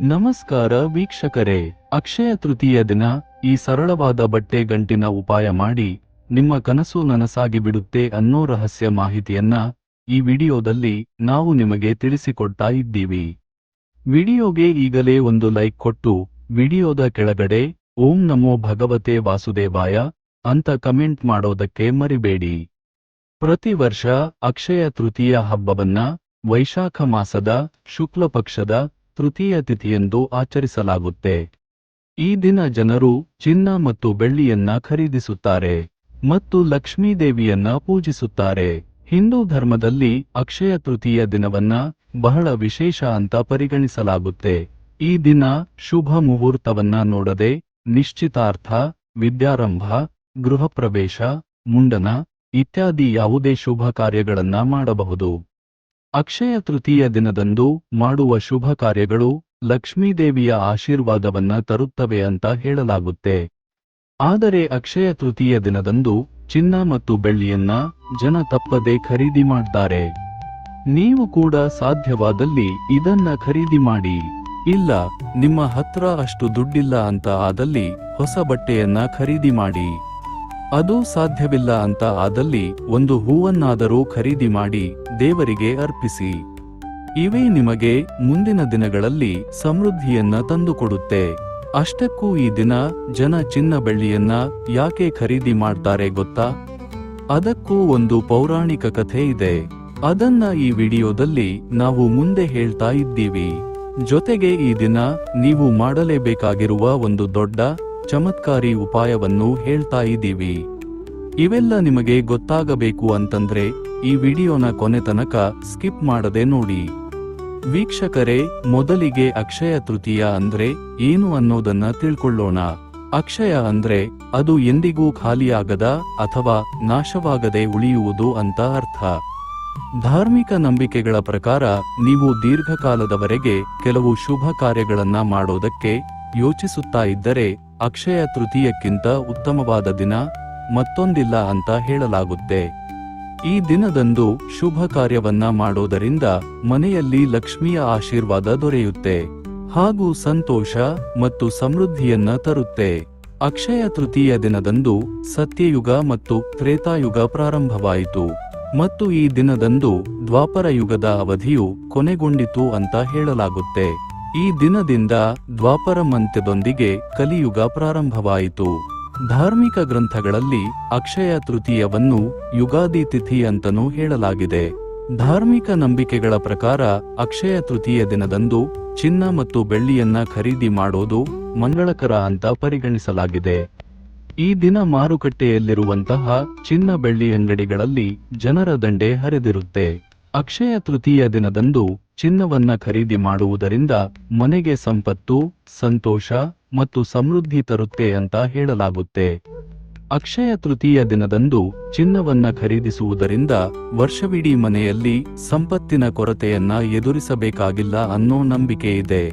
ನಮಸ್ಕಾರ ವೀಕ್ಷಕರೇ. ಅಕ್ಷಯ ತೃತೀಯ ದಿನ. ಈ ಸರಳವಾದ ಬಟ್ಟೆ ಗಂಟಿನ ಉಪಾಯ ಮಾಡಿ ನಿಮ್ಮ ಕನಸು ನನಸಾಗಿ ಬಿಡುತ್ತೆ ಅನ್ನೋ ರಹಸ್ಯ ಮಾಹಿತಿಯನ್ನ ಈ ವಿಡಿಯೋದಲ್ಲಿ ನಾವು ನಿಮಗೆ ತಿಳಿಸಿಕೊಡ್ತಾ ಇದ್ದೀವಿ. ವಿಡಿಯೋಗೆ ಈಗಲೇ ಒಂದು ಲೈಕ್ ಕೊಟ್ಟು ವಿಡಿಯೋದ ಕೆಳಗಡೆ ಓಂ ನಮೋ ಭಗವತೆ ವಾಸುದೇವಾಯ ಅಂತ ಕಮೆಂಟ್ ಮಾಡೋದಕ್ಕೆ ಮರಿಬೇಡಿ. ಪ್ರತಿ ವರ್ಷ ಅಕ್ಷಯ ತೃತೀಯ ಹಬ್ಬವನ್ನ ವೈಶಾಖ ಮಾಸದ ಶುಕ್ಲ ಪಕ್ಷದ ತೃತೀಯ ತಿಥಿಯೆಂದು ಆಚರಿಸಲಾಗುತ್ತೆ. ಈ ದಿನ ಜನರು ಚಿನ್ನ ಮತ್ತು ಬೆಳ್ಳಿಯನ್ನ ಖರೀದಿಸುತ್ತಾರೆ ಮತ್ತು ಲಕ್ಷ್ಮೀದೇವಿಯನ್ನ ಪೂಜಿಸುತ್ತಾರೆ. ಹಿಂದೂ ಧರ್ಮದಲ್ಲಿ ಅಕ್ಷಯ ತೃತೀಯ ದಿನವನ್ನ ಬಹಳ ವಿಶೇಷ ಅಂತ ಪರಿಗಣಿಸಲಾಗುತ್ತೆ. ಈ ದಿನ ಶುಭ ಮುಹೂರ್ತವನ್ನ ನೋಡದೆ ನಿಶ್ಚಿತಾರ್ಥ, ವಿದ್ಯಾರಂಭ, ಗೃಹಪ್ರವೇಶ, ಮುಂಡನ ಇತ್ಯಾದಿ ಯಾವುದೇ ಶುಭ ಕಾರ್ಯಗಳನ್ನ ಮಾಡಬಹುದು. ಅಕ್ಷಯ ತೃತೀಯ ದಿನದಂದು ಮಾಡುವ ಶುಭ ಕಾರ್ಯಗಳು ಲಕ್ಷ್ಮೀದೇವಿಯ ಆಶೀರ್ವಾದವನ್ನ ತರುತ್ತವೆ ಅಂತ ಹೇಳಲಾಗುತ್ತೆ. ಆದರೆ ಅಕ್ಷಯ ತೃತೀಯ ದಿನದಂದು ಚಿನ್ನ ಮತ್ತು ಬೆಳ್ಳಿಯನ್ನ ಜನ ತಪ್ಪದೆ ಖರೀದಿ ಮಾಡ್ತಾರೆ. ನೀವು ಕೂಡ ಸಾಧ್ಯವಾದಲ್ಲಿ ಇದನ್ನ ಖರೀದಿ ಮಾಡಿ. ಇಲ್ಲ, ನಿಮ್ಮ ಹತ್ರ ಅಷ್ಟು ದುಡ್ಡಿಲ್ಲ ಅಂತ ಆದಲ್ಲಿ ಹೊಸ ಬಟ್ಟೆಯನ್ನ ಖರೀದಿ ಮಾಡಿ. ಅದು ಸಾಧ್ಯವಿಲ್ಲ ಅಂತ ಆದಲ್ಲಿ ಒಂದು ಹೂವನ್ನಾದರೂ ಖರೀದಿ ಮಾಡಿ ದೇವರಿಗೆ ಅರ್ಪಿಸಿ. ಇವೇ ನಿಮಗೆ ಮುಂದಿನ ದಿನಗಳಲ್ಲಿ ಸಮೃದ್ಧಿಯನ್ನ ತಂದುಕೊಡುತ್ತೆ. ಅಷ್ಟಕ್ಕೂ ಈ ದಿನ ಜನ ಚಿನ್ನ ಬೆಳ್ಳಿಯನ್ನ ಯಾಕೆ ಖರೀದಿ ಮಾಡ್ತಾರೆ ಗೊತ್ತಾ? ಅದಕ್ಕೂ ಒಂದು ಪೌರಾಣಿಕ ಕಥೆ ಇದೆ. ಅದನ್ನ ಈ ವಿಡಿಯೋದಲ್ಲಿ ನಾವು ಮುಂದೆ ಹೇಳ್ತಾ ಇದ್ದೀವಿ. ಜೊತೆಗೆ ಈ ದಿನ ನೀವು ಮಾಡಲೇಬೇಕಾಗಿರುವ ಒಂದು ದೊಡ್ಡ ಚಮತ್ಕಾರಿ ಉಪಾಯವನ್ನು ಹೇಳ್ತಾ ಇದ್ದೀವಿ. ಇವೆಲ್ಲ ನಿಮಗೆ ಗೊತ್ತಾಗಬೇಕು ಅಂತಂದ್ರೆ ಈ ವಿಡಿಯೋನ ಕೊನೆ ತನಕ ಸ್ಕಿಪ್ ಮಾಡದೆ ನೋಡಿ. ವೀಕ್ಷಕರೇ, ಮೊದಲಿಗೆ ಅಕ್ಷಯ ತೃತೀಯ ಅಂದ್ರೆ ಏನು ಅನ್ನೋದನ್ನ ತಿಳ್ಕೊಳ್ಳೋಣ. ಅಕ್ಷಯ ಅಂದ್ರೆ ಅದು ಎಂದಿಗೂ ಖಾಲಿಯಾಗದ ಅಥವಾ ನಾಶವಾಗದೆ ಉಳಿಯುವುದು ಅಂತ ಅರ್ಥ. ಧಾರ್ಮಿಕ ನಂಬಿಕೆಗಳ ಪ್ರಕಾರ ನೀವು ದೀರ್ಘಕಾಲದವರೆಗೆ ಕೆಲವು ಶುಭ ಕಾರ್ಯಗಳನ್ನ ಮಾಡೋದಕ್ಕೆ ಯೋಚಿಸುತ್ತಾ ಇದ್ದರೆ ಅಕ್ಷಯ ತೃತೀಯಕ್ಕಿಂತ ಉತ್ತಮವಾದ ದಿನ ಮತ್ತೊಂದಿಲ್ಲ ಅಂತ ಹೇಳಲಾಗುತ್ತೆ. ಈ ದಿನದಂದು ಶುಭ ಕಾರ್ಯವನ್ನ ಮಾಡೋದರಿಂದ ಮನೆಯಲ್ಲಿ ಲಕ್ಷ್ಮಿಯ ಆಶೀರ್ವಾದ ದೊರೆಯುತ್ತೆ. ಹಾಗೂ ಸಂತೋಷ ಮತ್ತು ಸಮೃದ್ಧಿಯನ್ನ ತರುತ್ತೆ. ಅಕ್ಷಯ ತೃತೀಯ ದಿನದಂದು ಸತ್ಯಯುಗ ಮತ್ತು ತ್ರೇತಾಯುಗ ಪ್ರಾರಂಭವಾಯಿತು. ಮತ್ತು ಈ ದಿನದಂದು ದ್ವಾಪರ ಯುಗದ ಅವಧಿಯು ಕೊನೆಗೊಂಡಿತು ಅಂತ ಹೇಳಲಾಗುತ್ತೆ. ಈ ದಿನದಿಂದ ದ್ವಾಪರ ಮಂತ್ಯದೊಂದಿಗೆ ಕಲಿಯುಗ ಪ್ರಾರಂಭವಾಯಿತು. ಧಾರ್ಮಿಕ ಗ್ರಂಥಗಳಲ್ಲಿ ಅಕ್ಷಯ ತೃತೀಯವನ್ನು ಯುಗಾದಿ ತಿಥಿ ಅಂತನೂ ಹೇಳಲಾಗಿದೆ. ಧಾರ್ಮಿಕ ನಂಬಿಕೆಗಳ ಪ್ರಕಾರ ಅಕ್ಷಯ ತೃತೀಯ ದಿನದಂದು ಚಿನ್ನ ಮತ್ತು ಬೆಳ್ಳಿಯನ್ನ ಖರೀದಿ ಮಾಡೋದು ಮಂಗಳಕರ ಅಂತ ಪರಿಗಣಿಸಲಾಗಿದೆ. ಈ ದಿನ ಮಾರುಕಟ್ಟೆಯಲ್ಲಿರುವಂತಹ ಚಿನ್ನ ಬೆಳ್ಳಿ ಅಂಗಡಿಗಳಲ್ಲಿ ಜನರ ದಂಡೆ ಹರಿದಿರುತ್ತೆ. ಅಕ್ಷಯ ತೃತೀಯ ದಿನದಂದು ಚಿನ್ನವನ್ನ ಖರೀದಿ ಮಾಡುವುದರಿಂದ ಮನೆಗೆ ಸಂಪತ್ತು, ಸಂತೋಷ ಮತ್ತು ಸಮೃದ್ಧಿ ತರುತ್ತೆ ಅಂತ ಹೇಳಲಾಗುತ್ತೆ. ಅಕ್ಷಯ ತೃತೀಯ ದಿನದಂದು ಚಿನ್ನವನ್ನ ಖರೀದಿಸುವುದರಿಂದ ವರ್ಷವಿಡೀ ಮನೆಯಲ್ಲಿ ಸಂಪತ್ತಿನ ಕೊರತೆಯನ್ನ ಎದುರಿಸಬೇಕಾಗಿಲ್ಲ ಅನ್ನೋ ನಂಬಿಕೆ ಇದೆ.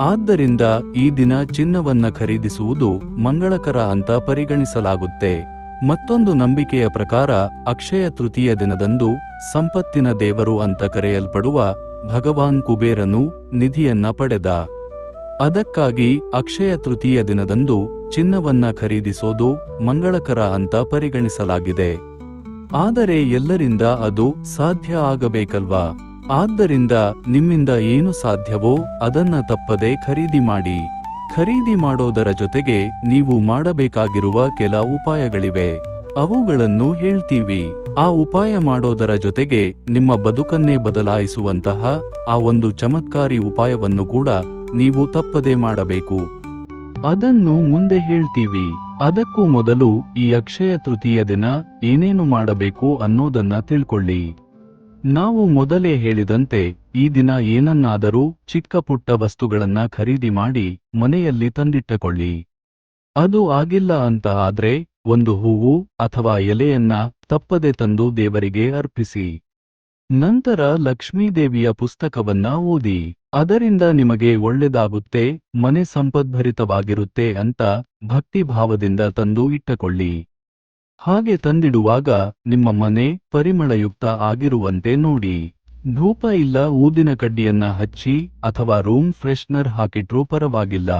ಆದ್ದರಿಂದ ಈ ದಿನ ಚಿನ್ನವನ್ನ ಖರೀದಿಸುವುದು ಮಂಗಳಕರ ಅಂತ ಪರಿಗಣಿಸಲಾಗುತ್ತೆ. ಮತ್ತೊಂದು ನಂಬಿಕೆಯ ಪ್ರಕಾರ ಅಕ್ಷಯ ತೃತೀಯ ದಿನದಂದು ಸಂಪತ್ತಿನ ದೇವರು ಅಂತ ಕರೆಯಲ್ಪಡುವ ಭಗವಾನ್ ಕುಬೇರನು ನಿಧಿಯನ್ನ ಪಡೆದ. ಅದಕ್ಕಾಗಿ ಅಕ್ಷಯ ತೃತೀಯ ದಿನದಂದು ಚಿನ್ನವನ್ನ ಖರೀದಿಸೋದು ಮಂಗಳಕರ ಅಂತ ಪರಿಗಣಿಸಲಾಗಿದೆ. ಆದರೆ ಎಲ್ಲರಿಂದ ಅದು ಸಾಧ್ಯ ಆಗಬೇಕಲ್ವಾ? ಆದ್ದರಿಂದ ನಿಮ್ಮಿಂದ ಏನು ಸಾಧ್ಯವೋ ಅದನ್ನ ತಪ್ಪದೆ ಖರೀದಿ ಮಾಡಿ. ಖರೀದಿ ಮಾಡೋದರ ಜೊತೆಗೆ ನೀವು ಮಾಡಬೇಕಾಗಿರುವ ಕೆಲ ಉಪಾಯಗಳಿವೆ. ಅವುಗಳನ್ನು ಹೇಳ್ತೀವಿ. ಆ ಉಪಾಯ ಮಾಡೋದರ ಜೊತೆಗೆ ನಿಮ್ಮ ಬದುಕನ್ನೇ ಬದಲಾಯಿಸುವಂತಹ ಆ ಒಂದು ಚಮತ್ಕಾರಿ ಉಪಾಯವನ್ನು ಕೂಡ ನೀವು ತಪ್ಪದೆ ಮಾಡಬೇಕು. ಅದನ್ನು ಮುಂದೆ ಹೇಳ್ತೀವಿ. ಅದಕ್ಕೂ ಮೊದಲು ಈ ಅಕ್ಷಯ ತೃತೀಯ ದಿನ ಏನೇನು ಮಾಡಬೇಕು ಅನ್ನೋದನ್ನ ತಿಳ್ಕೊಳ್ಳಿ. ನಾವು ಮೊದಲೇ ಹೇಳಿದಂತೆ ಈ ದಿನ ಏನನ್ನಾದರೂ ಚಿಕ್ಕ ಪುಟ್ಟ ವಸ್ತುಗಳನ್ನ ಖರೀದಿ ಮಾಡಿ ಮನೆಯಲ್ಲಿ ತಂದಿಟ್ಟಕೊಳ್ಳಿ. ಅದು ಆಗಿಲ್ಲ ಅಂತ ಆದ್ರೆ ಒಂದು ಹೂವು ಅಥವಾ ಎಲೆಯನ್ನ ತಪ್ಪದೆ ತಂದು ದೇವರಿಗೆ ಅರ್ಪಿಸಿ. ನಂತರ ಲಕ್ಷ್ಮೀದೇವಿಯ ಪುಸ್ತಕವನ್ನ ಓದಿ. ಅದರಿಂದ ನಿಮಗೆ ಒಳ್ಳೆದಾಗುತ್ತೆ ಮನೆ ಸಂಪದ್ಭರಿತವಾಗಿರುತ್ತೆ ಅಂತ ಭಕ್ತಿಭಾವದಿಂದ ತಂದು ಇಟ್ಟಕೊಳ್ಳಿ. ಹಾಗೆ ತಂದಿಡುವಾಗ ನಿಮ್ಮ ಮನೆ ಪರಿಮಳಯುಕ್ತ ಆಗಿರುವಂತೆ ನೋಡಿ. ಧೂಪ ಇಲ್ಲ, ಊದಿನ ಕಡ್ಡಿಯನ್ನ ಹಚ್ಚಿ ಅಥವಾ ರೂಮ್ ಫ್ರೆಶ್ನರ್ ಹಾಕಿಟ್ರೂ ಪರವಾಗಿಲ್ಲ.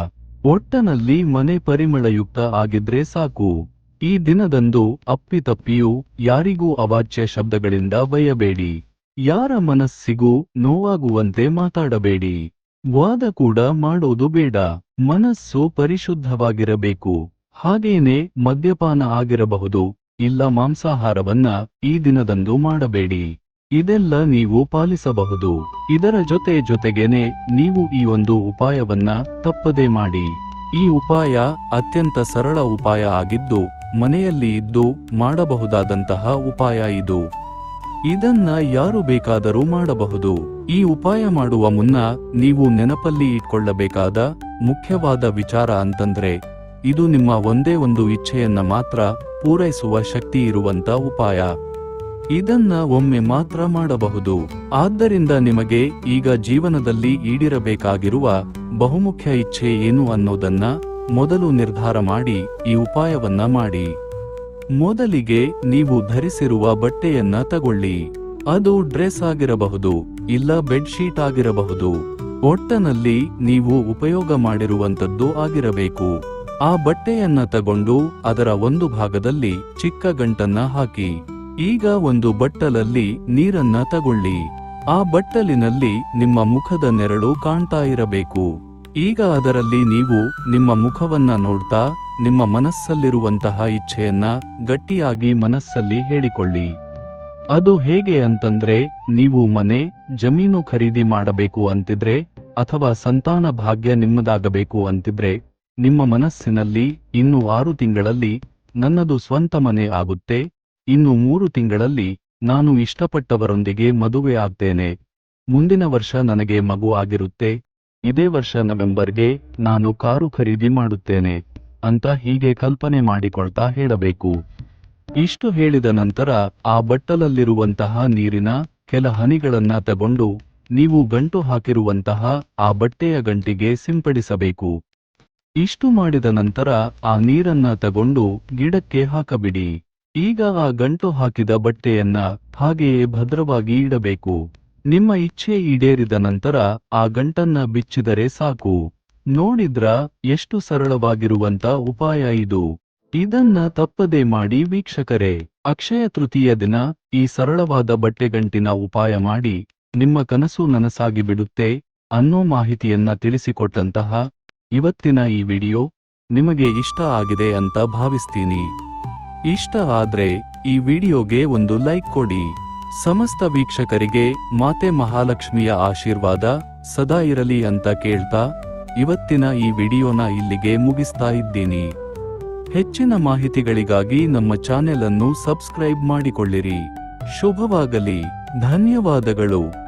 ಒಟ್ಟನಲ್ಲಿ ಮನೆ ಪರಿಮಳಯುಕ್ತ ಆಗಿದ್ರೆ ಸಾಕು. ಈ ದಿನದಂದು ಅಪ್ಪಿತಪ್ಪಿಯೂ ಯಾರಿಗೂ ಅವಾಚ್ಯ ಶಬ್ದಗಳಿಂದ ಬಯಬೇಡಿ ಯಾರ ಮನಸ್ಸಿಗೂ ನೋವಾಗುವಂತೆ ಮಾತಾಡಬೇಡಿ. ವಾದ ಕೂಡ ಮಾಡೋದು ಬೇಡ. ಮನಸ್ಸು ಪರಿಶುದ್ಧವಾಗಿರಬೇಕು. ಹಾಗೇನೆ ಮದ್ಯಪಾನ ಆಗಿರಬಹುದು, ಇಲ್ಲ ಮಾಂಸಾಹಾರವನ್ನ ಈ ದಿನದಂದು ಮಾಡಬೇಡಿ. ಇದೆಲ್ಲ ನೀವು ಪಾಲಿಸಬಹುದು. ಇದರ ಜೊತೆ ಜೊತೆಗೇನೆ ನೀವು ಈ ಒಂದು ಉಪಾಯವನ್ನ ತಪ್ಪದೆ ಮಾಡಿ. ಈ ಉಪಾಯ ಅತ್ಯಂತ ಸರಳ ಉಪಾಯ ಆಗಿದ್ದು ಮನೆಯಲ್ಲಿ ಇದ್ದು ಮಾಡಬಹುದಾದಂತಹ ಉಪಾಯ ಇದು. ಇದನ್ನ ಯಾರು ಬೇಕಾದರೂ ಮಾಡಬಹುದು. ಈ ಉಪಾಯ ಮಾಡುವ ಮುನ್ನ ನೀವು ನೆನಪಲ್ಲಿ ಇಟ್ಕೊಳ್ಳಬೇಕಾದ ಮುಖ್ಯವಾದ ವಿಚಾರ ಅಂತಂದ್ರೆ, ಇದು ನಿಮ್ಮ ಒಂದೇ ಒಂದು ಇಚ್ಛೆಯನ್ನ ಮಾತ್ರ ಪೂರೈಸುವ ಶಕ್ತಿ ಇರುವಂತ ಉಪಾಯ. ಇದನ್ನ ಒಮ್ಮೆ ಮಾತ್ರ ಮಾಡಬಹುದು. ಆದ್ದರಿಂದ ನಿಮಗೆ ಈಗ ಜೀವನದಲ್ಲಿ ಈಡಿರಬೇಕಾಗಿರುವ ಬಹುಮುಖ್ಯ ಇಚ್ಛೆ ಏನು ಅನ್ನೋದನ್ನ ಮೊದಲು ನಿರ್ಧಾರ ಮಾಡಿ ಈ ಉಪಾಯವನ್ನ ಮಾಡಿ. ಮೊದಲಿಗೆ ನೀವು ಧರಿಸಿರುವ ಬಟ್ಟೆಯನ್ನ ತಗೊಳ್ಳಿ. ಅದು ಡ್ರೆಸ್ ಆಗಿರಬಹುದು, ಇಲ್ಲ ಬೆಡ್ಶೀಟ್ ಆಗಿರಬಹುದು. ಒಟ್ಟನಲ್ಲಿ ನೀವು ಉಪಯೋಗ ಮಾಡಿರುವಂತದ್ದು ಆಗಿರಬೇಕು. ಆ ಬಟ್ಟೆಯನ್ನ ತಗೊಂಡು ಅದರ ಒಂದು ಭಾಗದಲ್ಲಿ ಚಿಕ್ಕ ಗಂಟನ್ನ ಹಾಕಿ. ಈಗ ಒಂದು ಬಟ್ಟಲಲ್ಲಿ ನೀರನ್ನ ತಗೊಳ್ಳಿ. ಆ ಬಟ್ಟಲಿನಲ್ಲಿ ನಿಮ್ಮ ಮುಖದ ನೆರಳು ಕಾಣ್ತಾ ಇರಬೇಕು. ಈಗ ಅದರಲ್ಲಿ ನೀವು ನಿಮ್ಮ ಮುಖವನ್ನ ನೋಡ್ತಾ, ನಿಮ್ಮ ಮನಸ್ಸಲ್ಲಿರುವಂತಹ ಇಚ್ಛೆಯನ್ನ ಗಟ್ಟಿಯಾಗಿ ಮನಸ್ಸಲ್ಲಿ ಹೇಳಿಕೊಳ್ಳಿ. ಅದು ಹೇಗೆ ಅಂತಂದ್ರೆ, ನೀವು ಮನೆ, ಜಮೀನು ಖರೀದಿ ಮಾಡಬೇಕು ಅಂತಿದ್ರೆ, ಅಥವಾ ಸಂತಾನ ಭಾಗ್ಯ ನಿಮ್ಮದಾಗಬೇಕು ಅಂತಿದ್ರೆ, ನಿಮ್ಮ ಮನಸ್ಸಿನಲ್ಲಿ ಇನ್ನು ಆರು ತಿಂಗಳಲ್ಲಿ ನನ್ನದು ಸ್ವಂತ ಮನೆ ಆಗುತ್ತೆ, ಇನ್ನು ಮೂರು ತಿಂಗಳಲ್ಲಿ ನಾನು ಇಷ್ಟಪಟ್ಟವರೊಂದಿಗೆ ಮದುವೆ ಆಗ್ತೇನೆ. ಮುಂದಿನ ವರ್ಷ ನನಗೆ ಮಗು ಆಗಿರುತ್ತೆ ಇದೇ ವರ್ಷ ನವೆಂಬರ್ಗೆ ನಾನು ಕಾರು ಖರೀದಿ ಮಾಡುತ್ತೇನೆ ಅಂತ ಹೀಗೆ ಕಲ್ಪನೆ ಮಾಡಿಕೊಳ್ತಾ ಹೇಳಬೇಕು. ಇಷ್ಟು ಹೇಳಿದ ನಂತರ ಆ ಬಟ್ಟಲಲ್ಲಿರುವಂತಹ ನೀರಿನ ಕೆಲ ಹನಿಗಳನ್ನ ತಗೊಂಡು ನೀವು ಗಂಟು ಹಾಕಿರುವಂತಹ ಆ ಬಟ್ಟೆಯ ಗಂಟಿಗೆ ಸಿಂಪಡಿಸಬೇಕು. ಇಷ್ಟು ಮಾಡಿದ ನಂತರ ಆ ನೀರನ್ನ ತಗೊಂಡು ಗಿಡಕ್ಕೆ ಹಾಕಬಿಡಿ. ಈಗ ಆ ಗಂಟು ಹಾಕಿದ ಬಟ್ಟೆಯನ್ನ ಹಾಗೆಯೇ ಭದ್ರವಾಗಿ ಇಡಬೇಕು. ನಿಮ್ಮ ಇಚ್ಛೆ ಈಡೇರಿದ ನಂತರ ಆ ಗಂಟನ್ನ ಬಿಚ್ಚಿದರೆ ಸಾಕು. ನೋಡಿದ್ರ ಎಷ್ಟು ಸರಳವಾಗಿರುವಂತ ಉಪಾಯ ಇದು. ಇದನ್ನ ತಪ್ಪದೆ ಮಾಡಿ ವೀಕ್ಷಕರೇ, ಅಕ್ಷಯ ತೃತೀಯ ದಿನ ಈ ಸರಳವಾದ ಬಟ್ಟೆಗಂಟಿನ ಉಪಾಯ ಮಾಡಿ, ನಿಮ್ಮ ಕನಸು ನನಸಾಗಿ ಬಿಡುತ್ತೆ ಅನ್ನೋ ಮಾಹಿತಿಯನ್ನ ತಿಳಿಸಿಕೊಟ್ಟಂತಹ ಇವತ್ತಿನ ಈ ವಿಡಿಯೋ ನಿಮಗೆ ಇಷ್ಟ ಆಗಿದೆ ಅಂತ ಭಾವಿಸ್ತೀನಿ. ಇಷ್ಟ ಆದ್ರೆ ಈ ವಿಡಿಯೋಗೆ ಒಂದು ಲೈಕ್ ಕೊಡಿ. ಸಮಸ್ತ ವೀಕ್ಷಕರಿಗೆ ಮಾತೆ ಮಹಾಲಕ್ಷ್ಮಿಯ ಆಶೀರ್ವಾದ ಸದಾ ಇರಲಿ ಅಂತ ಕೇಳ್ತಾ ಇವತ್ತಿನ ಈ ವಿಡಿಯೋನ ಇಲ್ಲಿಗೆ ಮುಗಿಸ್ತಾ ಇದ್ದೀನಿ. ಹೆಚ್ಚಿನ ಮಾಹಿತಿಗಳಿಗಾಗಿ ನಮ್ಮ ಚಾನೆಲ್ ಅನ್ನು ಸಬ್ಸ್ಕ್ರೈಬ್ ಮಾಡಿಕೊಳ್ಳಿರಿ. ಶುಭವಾಗಲಿ. ಧನ್ಯವಾದಗಳು.